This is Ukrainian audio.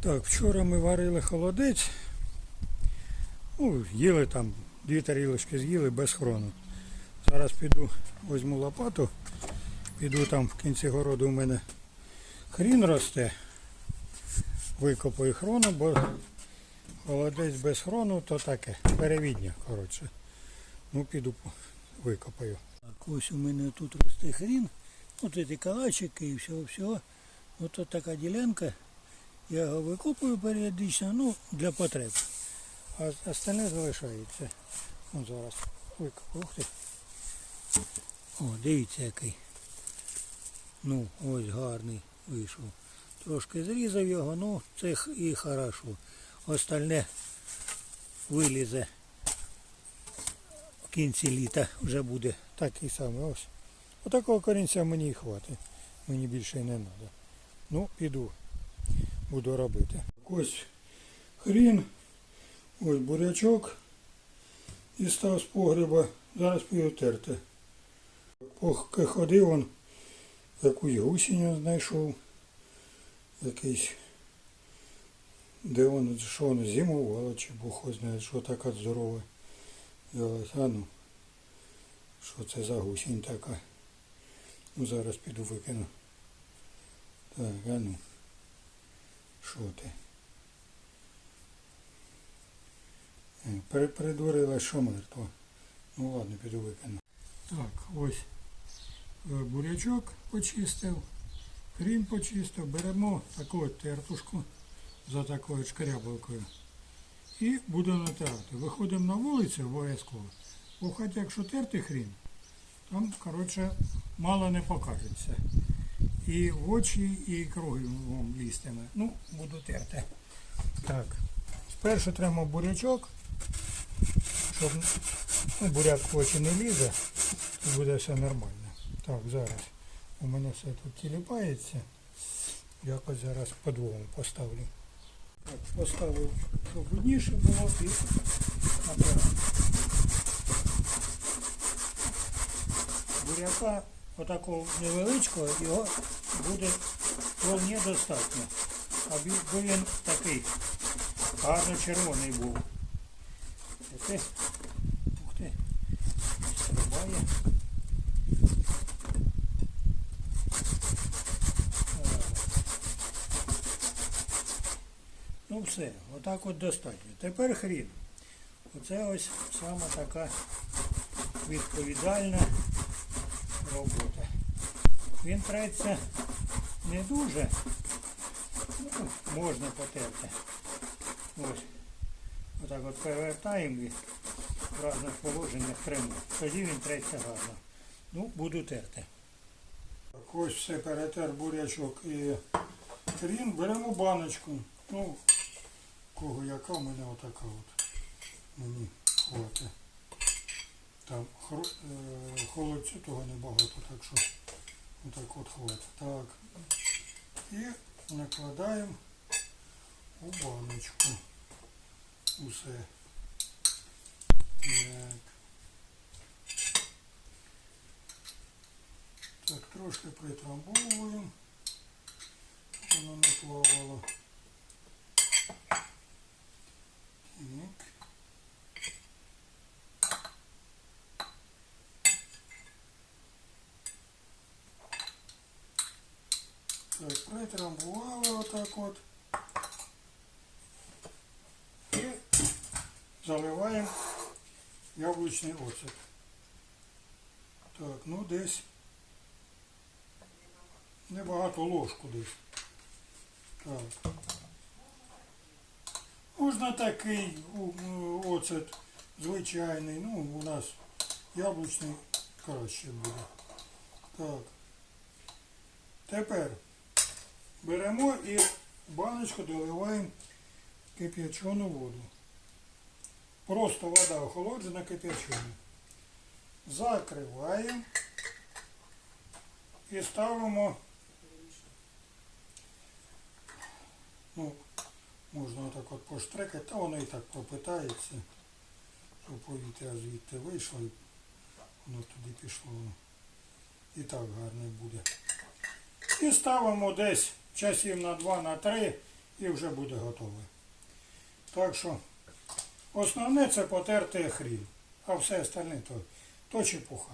Так, вчора ми варили холодець. Ну, їли там, дві тарілочки з'їли без хрону. Зараз піду, візьму лопату, піду там в кінці городу у мене хрін росте. Викопаю хрону, бо холодець без хрону то таке, перевідня, коротше. Ну, піду викопаю. Так, ось у мене тут росте хрін. От ці калачики і все. Ось така ділянка. Я його викопую періодично, ну, для потреб. А остальне залишається. О, зараз ти. О, дивіться який. Ну, ось гарний вийшов. Трошки зрізав його, ну це і хорошо. Остальне вилізе в кінці літа вже буде такий самий. Ось. Отакого корінця мені і хватить. Мені більше не треба. Ну, піду. Буду робити. Ось хрін, ось бурячок і став з погреба. Зараз піду терти. Поки ходив, он якусь гусіню знайшов. Якийсь. Де воно, що воно зимувало, чи його знає, що така здорова. Я а ну, що це за гусінь така. Ну зараз піду викину. Так, а ну. Що ти? Е, Передворила, що мертво. Ну ладно, піду викину. Так, ось е, бурячок почистив, хрін почистив, беремо таку тертушку за такою шкарябалкою і буду натирати. Виходимо на вулицю обов'язково. Бо хоч якщо терти хрін, там, коротше, мало не покажеться. І в очі, і кругом лізтиме. Ну, буду терти. Так. Спершу треба бурячок, щоб ну, буряк в очі не лізе, і буде все нормально. Так, зараз. У мене все тут тіліпається. Якось зараз по-двому поставлю. Так, поставив, щоб видніше було і набираю. Буряка отакого невеличкого його буде вполне достатньо. Аби він такий гарно червоний був. Ух ти, стрибає. Ну все, отак от достатньо. Тепер хрін. Оце ось сама така відповідальна робота. Він треться не дуже, ну, можна потерти. Ось. Отак от перевертаємо і в різних положеннях тримаємо. Тоді він треться гарно. Ну, буду терти. Ось все перетер бурячок і хрін. Беремо баночку. Ну, кого яка, у мене отака от. Мені хватить. Там е, холодцю того небагато, так що отак от хватить. Так. І накладаємо у баночку. Усе. Так. Так, трошки притрамбовуємо, щоб воно не плавало. Так. Так, притрамбували отак от. І заливаємо яблучний оцет. Так, ну десь небагато ложку десь. Так. Можна такий у- у- оцет звичайний, ну у нас яблучний краще буде. Так. Тепер беремо і баночку доливаємо кип'ячену воду. Просто вода охолоджена кип'ячена. Закриваємо і ставимо. Ну, можна отак от поштрекати, та воно і так пропитається, щоб повітря звідти вийшло і воно туди пішло. І так гарно буде. І ставимо десь часів на 2 на три, і вже буде готове. Так що основне це потерти хрін, а все остальне то, то чепуха.